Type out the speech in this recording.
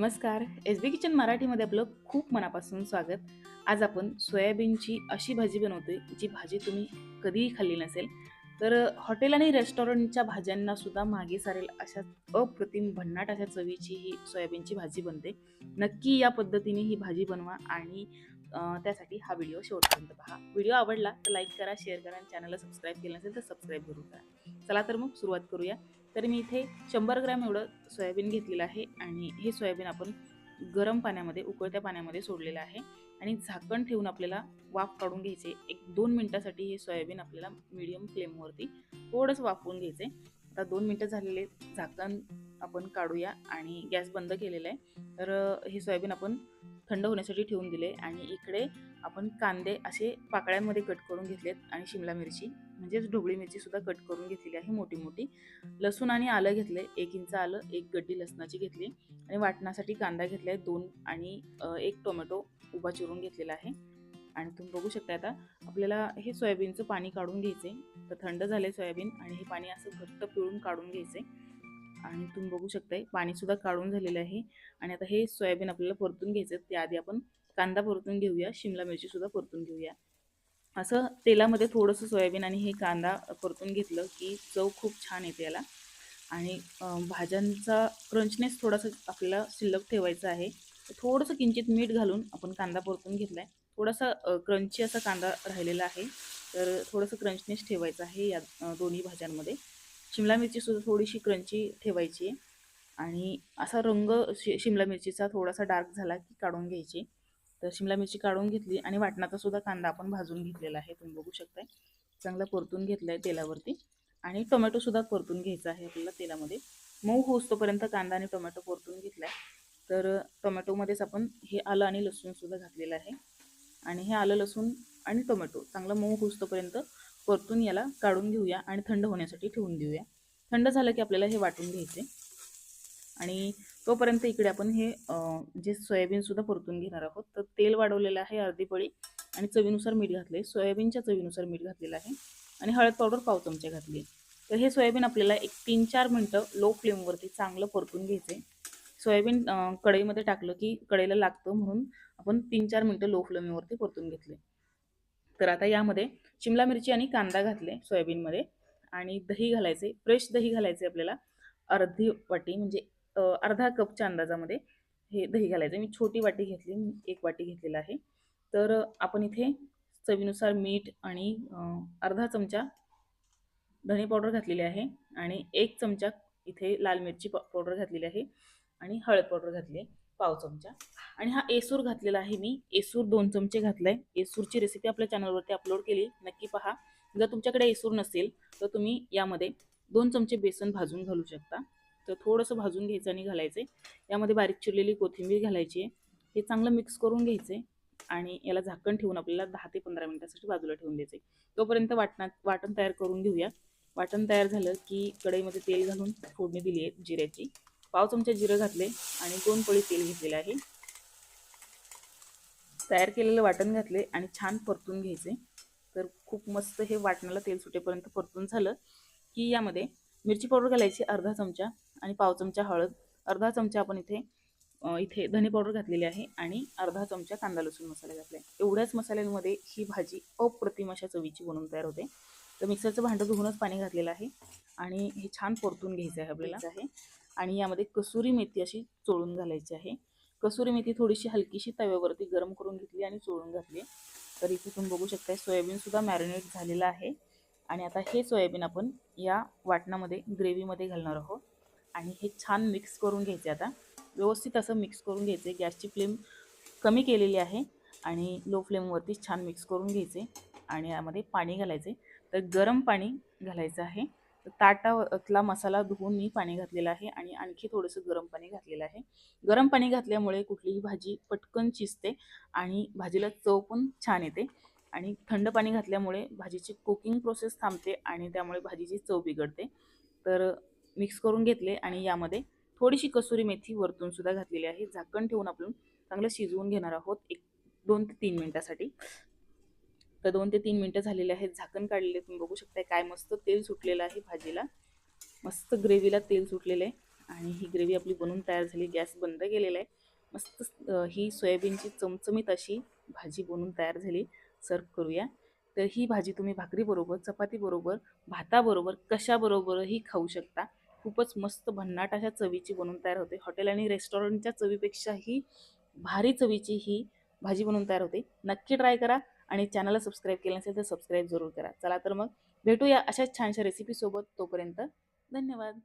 नमस्कार. एस बी किचन मराठीमध्ये आपलं खूप मनापासून स्वागत. आज आपण सोयाबीनची अशी भाजी बनवतोय जी भाजी तुम्ही कधीही खाल्ली नसेल तर हॉटेल आणि रेस्टॉरंटच्या भाज्यांना सुद्धा मागे सारेल अशा अप्रतिम भन्नाट अशा चवीची ही सोयाबीनची भाजी बनते. नक्की या पद्धतीने ही भाजी बनवा आणि त्यासाठी हा व्हिडिओ शेवटपर्यंत पहा. व्हिडिओ आवडला तर लाईक करा शेअर करा आणि चॅनलला सबस्क्राईब केलं नसेल तर सबस्क्राईब करून करा चला तर मग सुरुवात करूया. तर मी इथे शंभर ग्रॅम एवढं सोयाबीन घेतलेलं आहे आणि हे सोयाबीन आपण गरम पाण्यामध्ये उकळत्या पाण्यामध्ये सोडलेलं आहे आणि झाकण ठेवून आपल्याला वाफ काढून घ्यायचे. एक दोन मिनटासाठी हे सोयाबीन आपल्याला मीडियम फ्लेमवरती थोडंसं वाफवून घ्यायचे आता दोन मिनटं झालेले झाकण आपण काढूया आणि गॅस बंद केलेला आहे. तर हे सोयाबीन आपण थंड होण्यासाठी ठेवून दिले आणि इकडे आपण कांदे असे पाकळ्यांमध्ये कट करून घेतलेत आणि शिमला मिरची म्हणजेच ढोबळी मिरचीसुद्धा कट करून घेतलेली आहे मोठी मोठी लसूण आणि आलं घेतले एक इंच आलं एक गड्डी लसणाची घेतली आणि वाटण्यासाठी कांदा घेतलाय दोन आणि एक टोमॅटो उभा चिरून घेतलेला आहे. आणि तुम्ही बघू शकता आता आपल्याला हे सोयाबीनचं पाणी काढून घ्यायचे तर थंड झाले सोयाबीन आणि हे पाणी असं घट्ट पिळून काढून घ्यायचे आणि तुम्ही बघू शकताय पाणीसुद्धा काढून झालेलं आहे. आणि आता हे सोयाबीन आपल्याला परतून घ्यायचं आहे त्याआधी आपण कांदा परतून घेऊया शिमला मिरचीसुद्धा परतून घेऊया. असं तेलामध्ये थोडंसं सोयाबीन आणि हे कांदा परतून घेतलं की चव खूप छान येते याला. आणि भाज्यांचा क्रंचनेस थोडासा आपल्याला शिल्लक ठेवायचा आहे. तर थोडंसं किंचित मीठ घालून आपण कांदा परतून घेतला आहे थोडासा क्रंची असा कांदा राहिलेला आहे. तर थोडंसं क्रंचनेस ठेवायचं आहे या दोन्ही भाज्यांमध्ये. शिमला मिरचीसुद्धा थोडीशी क्रंची ठेवायची आणि असा रंग शि शिमला मिरचीचा थोडासा डार्क झाला की काढून घ्यायची. तर शिमला मिरची काढून घेतली आणि वाटणाचा सुद्धा कांदा आपण भाजून घेतलेला आहे तुम्ही बघू शकताय. चांगला परतून घेतला आहे तेलावरती आणि टोमॅटोसुद्धा परतून घ्यायचा आहे आपल्याला तेलामध्ये. मऊ होस्तोपर्यंत कांदा आणि टोमॅटो परतून घेतला आहे तर टोमॅटोमध्येच आपण हे आलं आणि लसूणसुद्धा घातलेलं आहे. आणि हे आलं लसूण आणि टोमॅटो चांगलं मऊ होस्तोपर्यंत परतून याला काढून घेऊया आणि थंड होण्यासाठी ठेवून देऊया. थंड झालं की आपल्याला हे वाटून घ्यायचे आणि तोपर्यंत इकडे आपण हे जे सोयाबीनसुद्धा परतून घेणार आहोत तर तेल वाढवलेलं आहे अर्धी पळी आणि चवीनुसार मीठ घातले सोयाबीनच्या चवीनुसार मीठ घातलेलं आहे आणि हळद पावडर पाव चमचे घातली तर हे सोयाबीन आपल्याला एक तीन चार मिनटं लो फ्लेमवरती चांगलं परतून घ्यायचे सोयाबीन कढईमध्ये टाकलं की कढईला लागतं म्हणून आपण तीन चार मिनटं लो फ्लेमवरती परतून घेतले तर आता यामध्ये शिमला मिरची आणि कांदा घातले सोयाबीनमध्ये आणि दही घालायचे फ्रेश दही घालायचे आपल्याला अर्धी वाटी म्हणजे अर्धा कपच्या अंदाजामध्ये हे दही घालायचं. मी छोटी वाटी घेतली एक वाटी घेतलेला आहे. तर आपण इथे चवीनुसार मीठ आणि अर्धा चमचा धणे पावडर घातलेली आहे आणि एक चमचा इथे लाल मिरची पा- पावडर घातलेली आहे आणि हळद पावडर घातली आहे. पाव चमचा. आणि हा एसूर घातलेला आहे मी. एसूर दोन चमचे घातलाय. एसूरची रेसिपी आपल्या चॅनलवरती अपलोड केली. नक्की पहा. जर तुमच्याकडे एसूर नसेल तर तुम्ही यामध्ये दोन चमचे बेसन भाजून घालू शकता. तर थोडंसं भाजून घ्यायचं आणि घालायचं यामध्ये बारीक चिरलेली कोथिंबीर घालायची आहे. हे चांगलं मिक्स करून घ्यायचे आणि याला झाकण ठेवून आपल्याला दहा ते पंधरा मिनिटासाठी बाजूला ठेवून द्यायचे तोपर्यंत वाटणात वाटण तयार करून घेऊया. वाटण तयार झालं की कढईमध्ये तेल घालून फोडणी दिली आहे जिऱ्याची. पाव चमचा जिरं घातले आणि दोन पळी तेल घेतलेलं आहे. तयार केलेलं वाटण घातले आणि छान परतून घ्यायचे. तर खूप मस्त हे वाटणाला तेल सुटेपर्यंत परतून झालं की यामध्ये मिरची पावडर घालायची अर्धा चमचा आणि पाव चमचा हळद अर्धा चमचा आपण इथे इथे धने पावडर घातलेली आहे आणि अर्धा चमचा कांदा लसूण मसाला घातला आहे. एवढ्याच मसाल्यांमध्ये ही भाजी अप्रतिम अशा चवीची बनवून तयार होते. तर मिक्सरचं भांडं धुवूनच पाणी घातलेलं आहे आणि हे छान परतून घ्यायचं आहे आपल्याला. आहे. आणि यामध्ये कसुरी मेथी अशी चोळून घालायची आहे. कसुरी मेथी थोडीशी हलकीशी तव्यावरती गरम करून घेतली आणि चोळून घातली. तर इथे तुम्ही बघू शकता सोयाबीनसुद्धा मॅरिनेट झालेलं आहे. आणि आता हे सोयाबीन आपण या वाटणामध्ये ग्रेव्हीमध्ये घालणार आहोत. आणि हे छान मिक्स करून घ्यायचे आता. व्यवस्थित असं मिक्स करून घ्यायचे. गॅसची फ्लेम कमी केलेली आहे आणि लो फ्लेमवरती छान मिक्स करून घ्यायचे. आणि यामध्ये पाणी घालायचे. तर गरम पाणी घालायचं आहे. तर ताटातला मसाला धुवून मी पाणी घातलेलं आहे आणि आणखी थोडंसं गरम पाणी घातलेलं आहे. गरम पाणी घातल्यामुळे कुठलीही भाजी पटकन चिजते आणि भाजीला चव पण छान येते आणि थंड पाणी घातल्यामुळे भाजीची कुकिंग प्रोसेस थांबते आणि त्यामुळे भाजीची चव बिघडते. तर मिक्स करून घेतले आणि यामध्ये थोडीशी कसुरी मेथी वरतून सुद्धा घातलेली आहे. झाकण ठेवून आपण चांगलं शिजवून घेणार आहोत एक दोन ते तीन मिनटासाठी. तर दोन ते तीन मिनटं झालेले आहेत. झाकण काढलेले तुम्ही बघू शकताय काय मस्त तेल सुटलेलं आहे भाजीला. मस्त ग्रेव्हीला तेल सुटलेलं आहे. आणि ही ग्रेव्ही आपली बनवून तयार झाली. गॅस बंद केलेला आहे. मस्त ही सोयाबीनची चमचमीत अशी भाजी बनवून तयार झाली. सर्व करूया. तर ही भाजी तुम्ही भाकरीबरोबर चपातीबरोबर भाताबरोबर कशाबरोबरही खाऊ शकता. खूपच मस्त भन्नाट अशा चवीची बनवून तयार होते. हॉटेल आणि रेस्टॉरंटच्या चवीपेक्षाही भारी चवीची ही भाजी बनवून तयार होते. नक्की ट्राय करा. आणि चॅनलला सबस्क्राईब केलं नसेल तर सबस्क्राईब जरूर करा. चला तर मग भेटूया अशाच छानशा रेसिपीसोबत तोपर्यंत धन्यवाद.